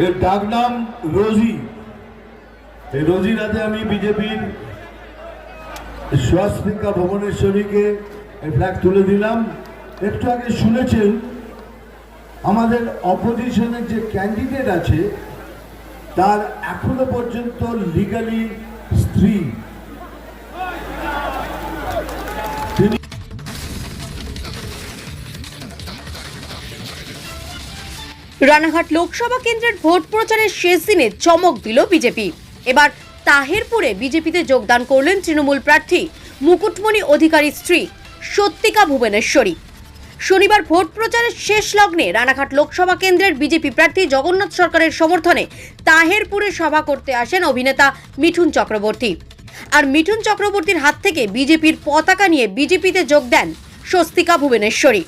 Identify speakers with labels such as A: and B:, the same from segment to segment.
A: এর ডাক নাম রোজি। এই রোজি রাতে আমি বিজেপির স্বাস্তিকা ভুবনেশ্বরীকে এই ফ্ল্যাগ তুলে দিলাম। একটু আগে শুনেছেন, আমাদের অপোজিশনের যে ক্যান্ডিডেট আছে, তার এখনও পর্যন্ত লিগালি স্ত্রী।
B: রানাঘাট লোকসভা কেন্দ্রের ভোট প্রচারের শেষ দিনে চমক দিল বিজেপি। এবার তাহেরপুরে বিজেপিতে যোগদান করলেন তৃণমূল প্রার্থী মুকুটমণি অধিকারী স্ত্রী সত্যিকা ভুবনেশ্বরী। শনিবার ভোট প্রচারের শেষ লগ্নে রানাঘাট লোকসভা কেন্দ্রের বিজেপি প্রার্থী জগন্নাথ সরকারের সমর্থনে তাহেরপুরে সভা করতে আসেন অভিনেতা মিঠুন চক্রবর্তী। আর মিঠুন চক্রবর্তীর হাত থেকে বিজেপির পতাকা নিয়ে বিজেপিতে যোগ দেন স্বস্তিকা ভুবনেশ্বরী।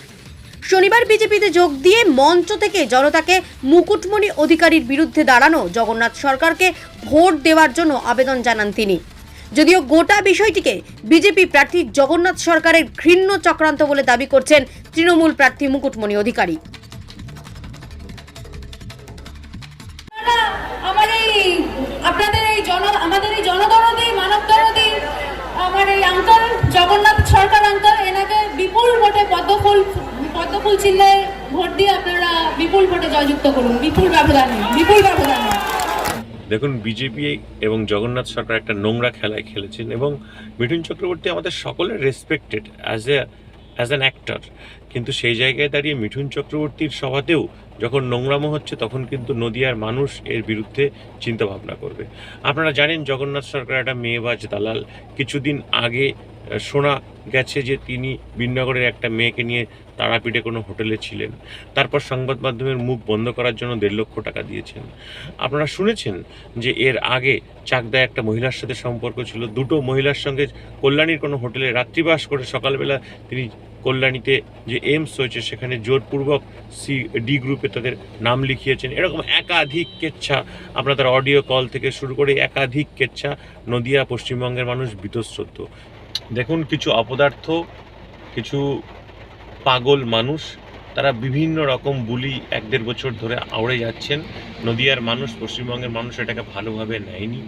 B: শনিবার বিজেপিতে যোগ দিয়ে মঞ্চ থেকে জনতাকে মুকুটমণি অধিকারীর বিরুদ্ধে দাঁড়ানো জগন্নাথ সরকারকে ভোট দেওয়ার জন্য আবেদন জানান তিনি। যদিও গোটা বিষয়টিকে বিজেপি প্রার্থী জগন্নাথ সরকারের ঘৃণ্য চক্রান্ত বলে দাবি করছেন তৃণমূল প্রার্থী মুকুটমণি অধিকারী।
C: আপনাদের জগন্নাথ সরকার আঙ্কল, এনাকে বিপুল ভোটে পদ্মফুল পদ্মফুল চিহ্নে ভোট দিয়ে আপনারা বিপুল ভোটে জয়যুক্ত করুন? বিপুল ব্যবধানে বিপুল ব্যবধানে
D: দেখুন, বিজেপি এবং জগন্নাথ সরকার একটা নোংরা খেলায় খেলেছেন এবং মিঠুন চক্রবর্তী আমাদের সকলের respected as a as an actor কিন্তু সেই জায়গায় দাঁড়িয়ে মিঠুন চক্রবর্তীর সভাতেও যখন নোংরামো হচ্ছে, তখন কিন্তু নদিয়ার মানুষ এর বিরুদ্ধে চিন্তা ভাবনা করবে। আপনারা জানেন, জগন্নাথ সরকার একটা মেয়েবাজ দালাল। কিছুদিন আগে শোনা গেছে যে তিনি বিনগরের একটা মেয়েকে নিয়ে তারাপীঠে কোনো হোটেলে ছিলেন। তারপর সংবাদ মাধ্যমের মুখ বন্ধ করার জন্য দেড় লক্ষ টাকা দিয়েছেন। আপনারা শুনেছেন যে এর আগে চাকদায় একটা মহিলার সাথে সম্পর্ক ছিল। দুটো মহিলার সঙ্গে কল্যাণীর কোনো হোটেলে রাত্রিবাস করে সকালবেলা তিনি কল্যাণীতে যে এইমস হয়েছে সেখানে জোরপূর্বক সি ডি গ্রুপে তাদের নাম লিখিয়েছেন। এরকম একাধিক কেচ্ছা আপনার তার অডিও কল থেকে শুরু করে একাধিক কেচ্ছা নদিয়া, পশ্চিমবঙ্গের মানুষ বীতশ্রদ্ধ। দেখুন, কিছু অপদার্থ, কিছু পাগল মানুষ, তারা বিভিন্ন রকম বুলি এক দেড় বছর ধরে আওড়ে যাচ্ছেন। নদিয়ার মানুষ, পশ্চিমবঙ্গের মানুষ এটাকে ভালোভাবে নেয়নি।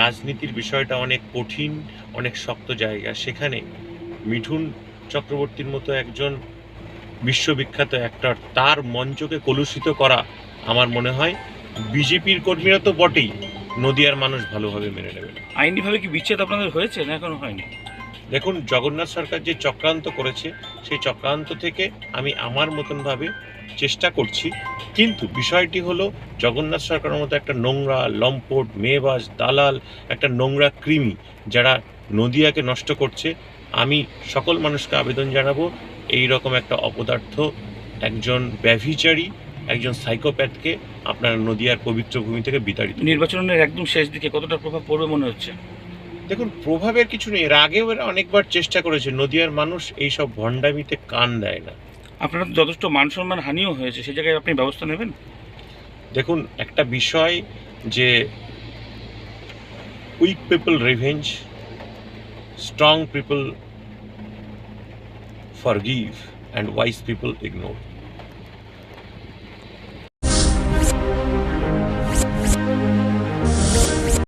D: রাজনীতির বিষয়টা অনেক কঠিন, অনেক শক্ত জায়গা। সেখানে মিঠুন চক্রবর্তীর মতো একজন বিশ্ববিখ্যাত অ্যাক্টর তার মঞ্চকে কলুষিত করা আমার মনে হয় বিজেপির কর্মীরা তো বটেই। নদিয়ার মানুষ ভালোভাবে মেনে নেবে।
E: আইনিভাবে কি বিচ্ছেদ আপনাদের হয়েছে না এখনও হয়নি?
D: দেখুন জগন্নাথ সরকার যে চক্রান্ত করেছে সেই চক্রান্ত থেকে আমি আমার মতনভাবে চেষ্টা করছি। কিন্তু বিষয়টি হলো জগন্নাথ সরকারের মতো একটা নোংরা লম্পট মেয়েবাজ দালাল একটা নোংরা কৃমি যারা নদিয়াকে নষ্ট করছে আমি সকল মানুষকে আবেদন জানাব এই রকম একটা অপদার্থ একজন ব্যভিচারী একজন সাইকোপ্যাথকে আপনার নদিয়ার পবিত্র ভূমি থেকে বিতাড়িত
E: নির্বাচনের একদম শেষ দিকে কতটা প্রভাব পড়বে মনে হচ্ছে?
D: দেখুন প্রভাবের কিছু নেই। এর আগেও এরা অনেকবার চেষ্টা করেছে। নদিয়ার মানুষ এইসব ভণ্ডামিতে কান দেয় না।
E: আপনার যথেষ্ট মান সম্মান হানিও হয়েছে। সেই জায়গায় আপনি ব্যবস্থা নেবেন?
D: দেখুন একটা বিষয় যে weak people revenge Strong people forgive and wise people ignore.